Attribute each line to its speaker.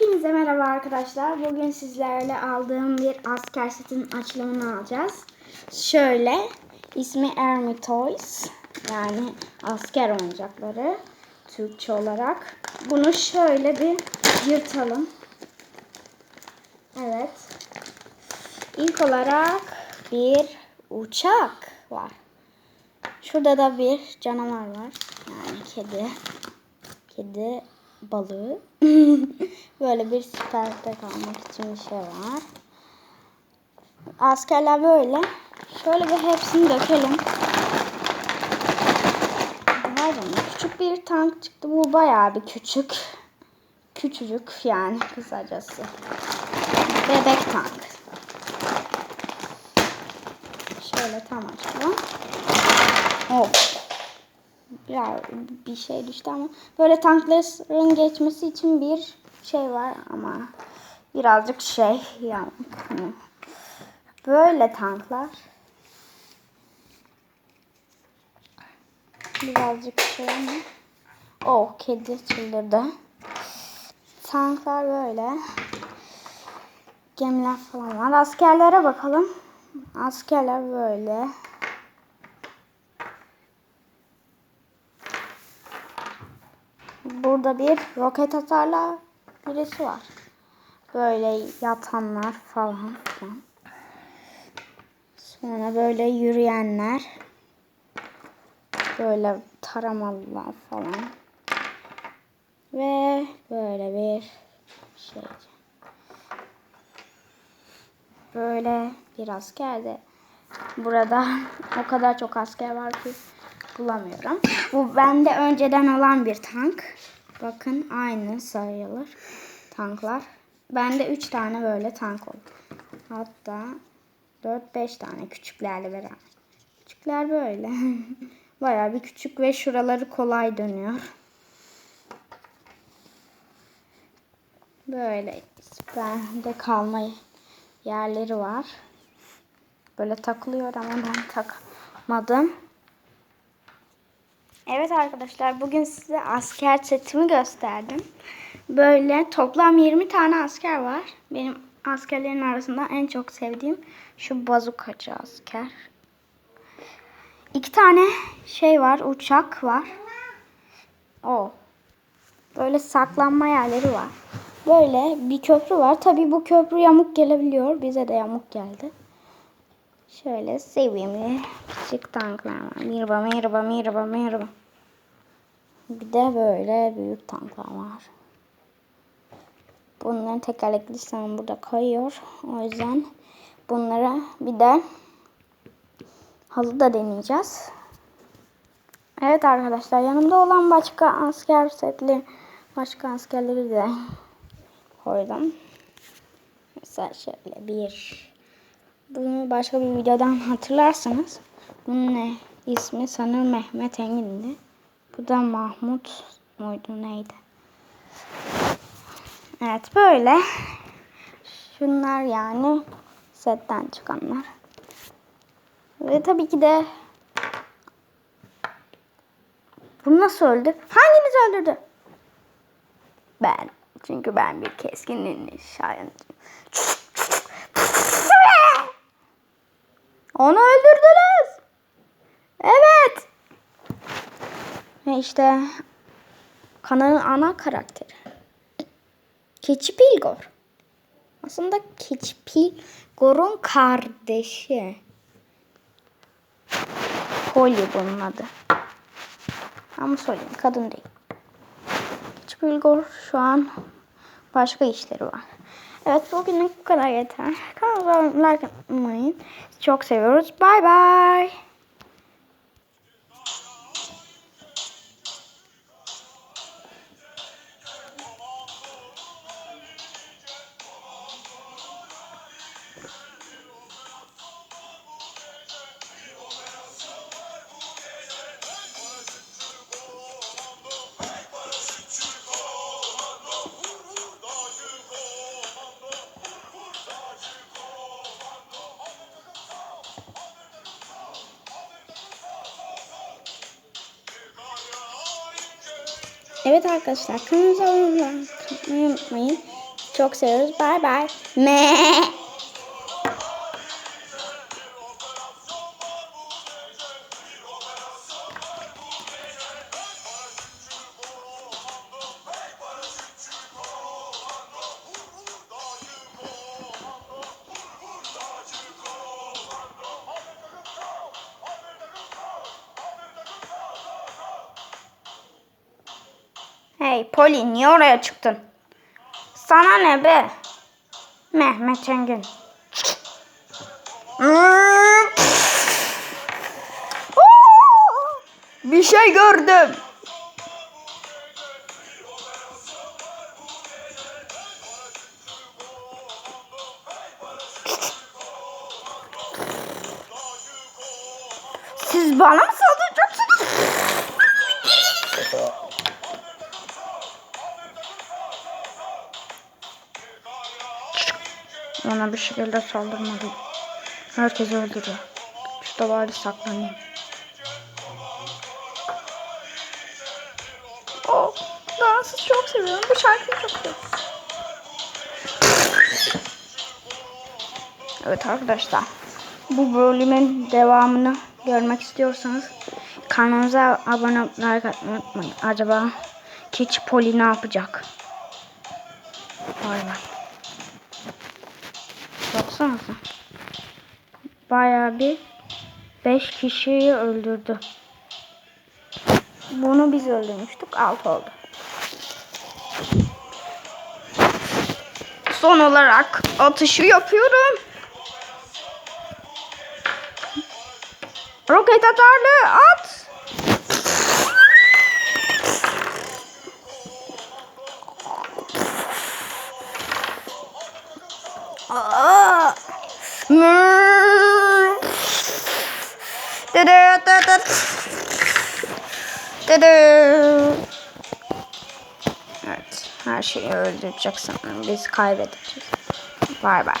Speaker 1: Hepinize merhaba arkadaşlar. Bugün sizlerle aldığım bir asker setinin açılımını alacağız. Şöyle ismi Army Toys. Yani asker oyuncakları Türkçe olarak. Bunu şöyle bir yırtalım. Evet. İlk olarak bir uçak var. Şurada da bir canavar var. Yani kedi. Kedi balığı. böyle bir süperde kalmak için bir şey var. Askerler böyle. Şöyle bir hepsini dökelim. Canına, küçük bir tank çıktı. Bu bayağı bir küçük. Küçücük yani kısacası. Bebek tank. Şöyle tam açalım. Hop biraz bir şey düştü ama böyle tankların geçmesi için bir şey var ama birazcık şey yani böyle tanklar. Birazcık şey ama oh kedi çıldırdı. Tanklar böyle. Gemiler falan var. Askerlere bakalım. Askerler böyle Burada bir roket atarla birisi var. Böyle yatanlar falan. Sonra böyle yürüyenler. Böyle taramalılar falan. Ve böyle bir şey. Böyle bir asker de burada o kadar çok asker var ki bulamıyorum. Bu bende önceden olan bir tank. Bakın aynı sayılır tanklar. Bende 3 tane böyle tank oldu. Hatta 4-5 tane küçüklerle beraber. Küçükler böyle. Bayağı bir küçük ve şuraları kolay dönüyor. Böyle bende kalma yerleri var. Böyle takılıyor ama ben takmadım. Evet arkadaşlar bugün size asker setimi gösterdim. Böyle toplam 20 tane asker var. Benim askerlerin arasında en çok sevdiğim şu bazukacı asker. İki tane şey var uçak var. O. Böyle saklanma yerleri var. Böyle bir köprü var. Tabi bu köprü yamuk gelebiliyor. Bize de yamuk geldi. Şöyle sevimli küçük tanklar var. Merhaba merhaba merhaba merhaba. Bir de böyle büyük tanklar var. Bunların tekerlekli sistemi burada kayıyor. O yüzden bunlara bir de halı da deneyeceğiz. Evet arkadaşlar yanımda olan başka asker setli başka askerleri de koydum. Mesela şöyle bir bunu başka bir videodan hatırlarsanız bunun ne ismi sanırım Mehmet Engin'di. Bu da Mahmut muydu neydi? Evet böyle. Şunlar yani setten çıkanlar. Ve tabii ki de bu nasıl öldü? Hanginiz öldürdü? Ben. Çünkü ben bir keskin nişancıyım. Onu öldürdünüz. Evet. Ve işte kanalın ana karakteri. Keçi Pilgor. Aslında Keçi Pilgor'un kardeşi. Polly bunun adı. Ama söyleyeyim kadın değil. Keçi Pilgor şu an başka işleri var. Evet bugünlük bu kadar yeter. Kanalıma like atmayın. Çok seviyoruz. Bye bye. Evet arkadaşlar kanalımıza abone olmayı unutmayın. çok seviyoruz. Bay bay. Me. Hey Poli niye oraya çıktın? Sana ne be? Mehmet Engin. Bir şey gördüm. Siz bana mı saldıracaksınız? Ona bir şekilde saldırmalıyım. Herkes öldürüyor. Şurada bari saklanayım. Oh, dansı çok seviyorum. Bu şarkıyı çok seviyorum. Evet arkadaşlar. Bu bölümün devamını görmek istiyorsanız kanalımıza abone atmayı unutmayın. Acaba Keçi Poli ne yapacak? Bay bay. Baksanıza. Bayağı bir 5 kişiyi öldürdü. Bunu biz öldürmüştük. 6 oldu. Son olarak atışı yapıyorum. Roket atarlı at. Dıdı. Evet, her şeyi öldürecek sanırım. Biz kaybedeceğiz. Bay bay.